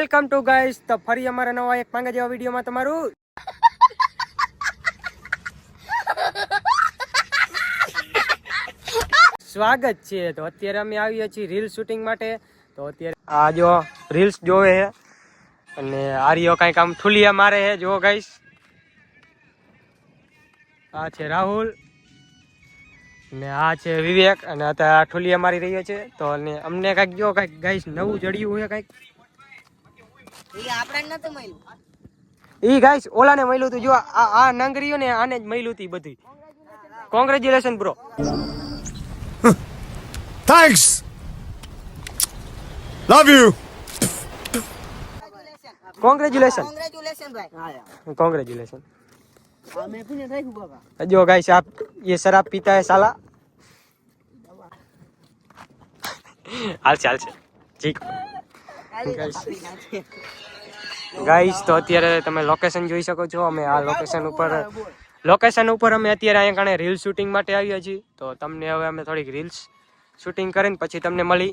Welcome to guys તો ફરી અમારા નવા એક પાંગા જેવા વિડીયોમાં તમારું સ્વાગત છે. તો અત્યારે અમે આવીએ છીએ રીલ શૂટિંગ માટે. તો અત્યારે આ જો રીલ્સ જોવે છે અને આર્યો કાંઈક આમ ઠુલિયા મારે છે. જો ગાઈસ આ છે રાહુલ ને આ છે વિવેક અને અત્યારે આ ઠુલિયા મારી રહ્યો છે. તો અને અમને કાંઈક જો કાંઈક ગાઈસ નવું જડ્યું છે કાંઈક. ઈ ગાઈસ ઓલાને મળ્યું હતું. જો આ નંગરીઓ ને આને જ મળ્યું હતી બધી congratulation bro thanks love you congratulation congratulation ભાઈ. કોંગ્રેચ્યુલેશન જો गाइस आप ये शराब पीता है साला हाल चाल ठीक ગાઈસ તો અત્યારે તમે લોકેશન જોઈ શકો છો. અમે આ લોકેશન ઉપર લોકેશન ઉપર અમે અત્યારે અહીંયા કણે રીલ શૂટિંગ માટે આવ્યા છીએ. તો તમને હવે અમે થોડીક રીલ્સ શૂટિંગ કરીને પછી તમને મળી.